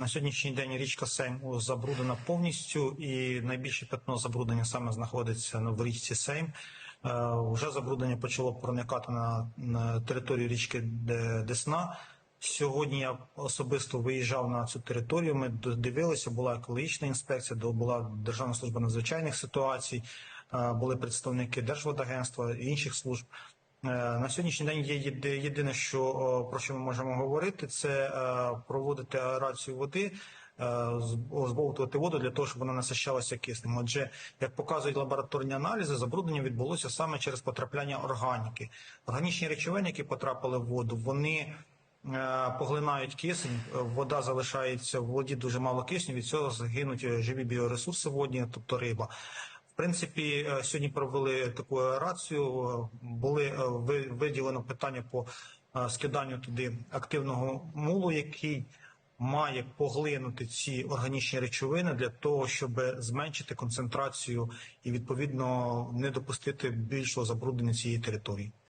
На сьогоднішній день річка Сейм забруднена повністю, і найбільше пятно забруднення саме знаходиться в річці Сейм. Е, Вже забруднення почало проникати на, на територію річки Де- Десна. Сьогодні я особисто виїжджав на цю територію. Ми дивилися, була екологічна інспекція, була Державна служба надзвичайних ситуацій, е, були представники Держводагентства і інших служб. Е, На сьогоднішній день є єдине, що про що ми можемо говорити, це е, проводити аерацію води, е, збовтувати воду для того, щоб вона насищалася киснем. Отже, як показують лабораторні аналізи, забруднення відбулося саме через потрапляння органіки. Органічні речовини, які потрапили в воду, вони е, поглинають кисень, е, вода залишається в воді дуже мало кисню. Від цього загинуть е, живі біоресурси водні, тобто риба. Принципі, е, сьогодні провели таку аерацію. е, Були е, виділено питання по скиданню туди активного мулу, який має поглинути ці органічні речовини для того, щоб зменшити концентрацію і відповідно не допустити більшого забруднення цієї території.